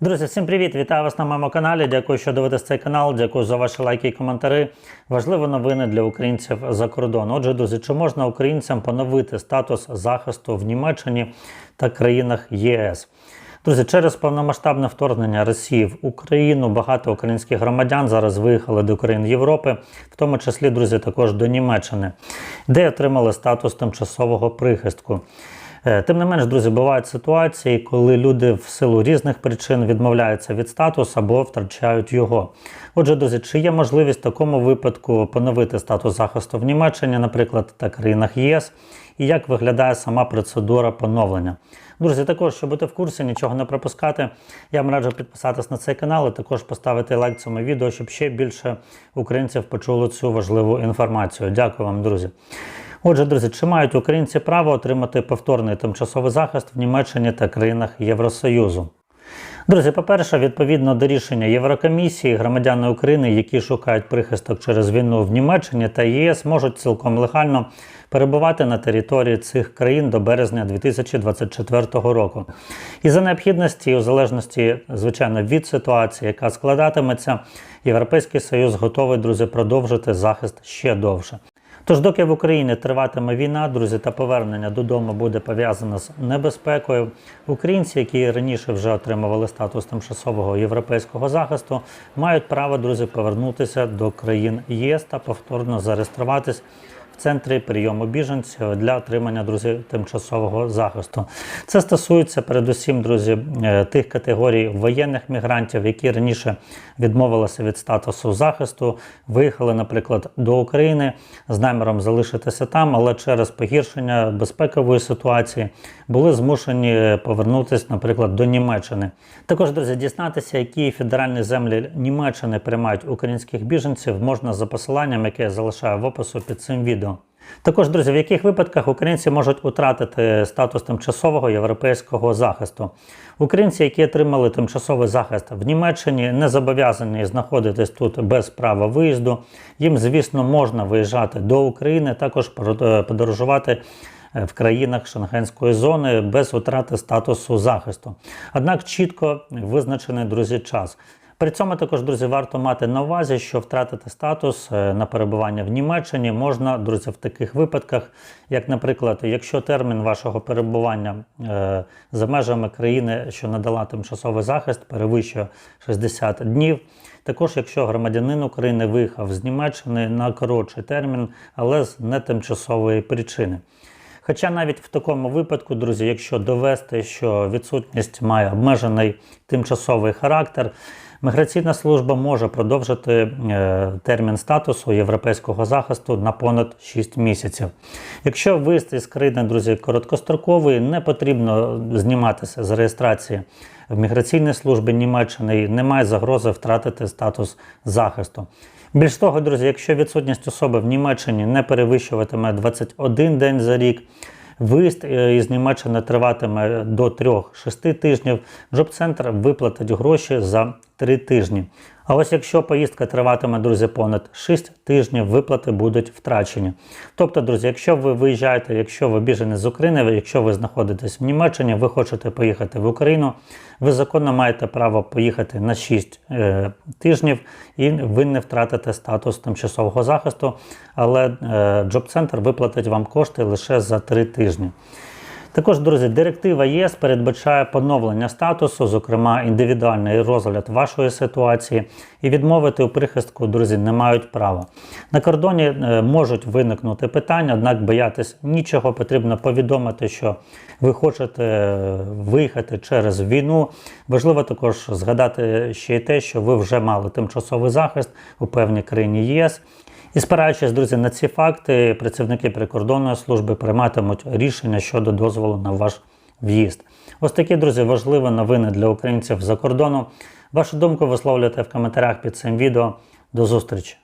Друзі, всім привіт! Вітаю вас на моєму каналі. Дякую, що дивитесь цей канал. Дякую за ваші лайки і коментарі. Важливі новини для українців за кордону. Отже, друзі, чи можна українцям поновити статус захисту в Німеччині та країнах ЄС? Друзі, через повномасштабне вторгнення Росії в Україну багато українських громадян зараз виїхали до країн Європи, в тому числі, друзі, також до Німеччини, де отримали статус тимчасового прихистку. Е, Тим не менш, друзі, бувають ситуації, коли люди в силу різних причин відмовляються від статусу або втрачають його. Отже, друзі, чи є можливість в такому випадку поновити статус захисту в Німеччині, наприклад, та країнах ЄС, і як виглядає сама процедура поновлення? Друзі, також, щоб бути в курсі, нічого не пропускати, я вам раджу підписатись на цей канал і також поставити лайк цьому відео, щоб ще більше українців почули цю важливу інформацію. Дякую вам, друзі. Отже, друзі, чи мають українці право отримати повторний тимчасовий захист в Німеччині та країнах Євросоюзу? Друзі, по-перше, відповідно до рішення Єврокомісії, громадяни України, які шукають прихисток через війну в Німеччині та ЄС, можуть цілком легально перебувати на території цих країн до березня 2024 року. І за необхідності, у залежності, звичайно, від ситуації, яка складатиметься, Європейський Союз готовий, друзі, продовжити захист ще довше. Тож, доки в Україні триватиме війна, друзі, та повернення додому буде пов'язано з небезпекою, українці, які раніше вже отримували статус тимчасового європейського захисту, мають право, друзі, повернутися до країн ЄС та повторно зареєструватись в центрі прийому біженців для отримання друзі тимчасового захисту. Це стосується передусім, друзі, е, тих категорій воєнних мігрантів, які раніше відмовилися від статусу захисту, виїхали, наприклад, до України з наміром залишитися там, але через погіршення безпекової ситуації були змушені повернутися, наприклад, до Німеччини. Також, друзі, дізнатися, які федеральні землі Німеччини приймають українських біженців, можна за посиланням, яке я залишаю в опису під цим відео. Також, друзі, в яких випадках українці можуть втратити статус тимчасового європейського захисту? Українці, які отримали тимчасовий захист в Німеччині, не зобов'язані знаходитись тут без права виїзду. Їм, звісно, можна виїжджати до України, також подорожувати в країнах Шенгенської зони без втрати статусу захисту. Однак чітко визначений друзі час. При цьому також, друзі, варто мати на увазі, що втратити статус е, на перебування в Німеччині можна, друзі, в таких випадках, як, наприклад, якщо термін вашого перебування е, за межами країни, що надала тимчасовий захист, перевищує 60 днів. Також, якщо громадянин України виїхав з Німеччини на коротший термін, але з нетимчасової причини. Хоча навіть в такому випадку, друзі, якщо довести, що відсутність має обмежений тимчасовий характер, міграційна служба може продовжити е, термін статусу європейського захисту на понад 6 місяців. Якщо виїзд із країни, друзі, короткостроковий, не потрібно зніматися з реєстрації в міграційній службі Німеччини і немає загрози втратити статус захисту. Більш того, друзі, якщо відсутність особи в Німеччині не перевищуватиме 21 день за рік, виїзд е, із Німеччини триватиме до 3-6 тижнів, джоб-центр виплатить гроші за 3 тижні. А ось якщо поїздка триватиме, друзі, понад 6 тижнів, виплати будуть втрачені. Тобто, друзі, якщо ви виїжджаєте, якщо ви біженець з України, якщо ви знаходитесь в Німеччині, ви хочете поїхати в Україну, ви законно маєте право поїхати на 6 е, тижнів і ви не втратите статус тимчасового захисту, але е, джоб-центр виплатить вам кошти лише за 3 тижні. Також, друзі, директива ЄС передбачає поновлення статусу, зокрема індивідуальний розгляд вашої ситуації, і відмовити у прихистку, друзі, не мають права. На кордоні е, можуть виникнути питання, однак боятись нічого потрібно повідомити, що ви хочете е, виїхати через війну. Важливо також згадати ще й те, що ви вже мали тимчасовий захист у певній країні ЄС. І спираючись, друзі, на ці факти, працівники прикордонної служби прийматимуть рішення щодо дозволу на ваш в'їзд. Ось такі, друзі, важливі новини для українців за кордону. Вашу думку висловлюйте в коментарях під цим відео. До зустрічі!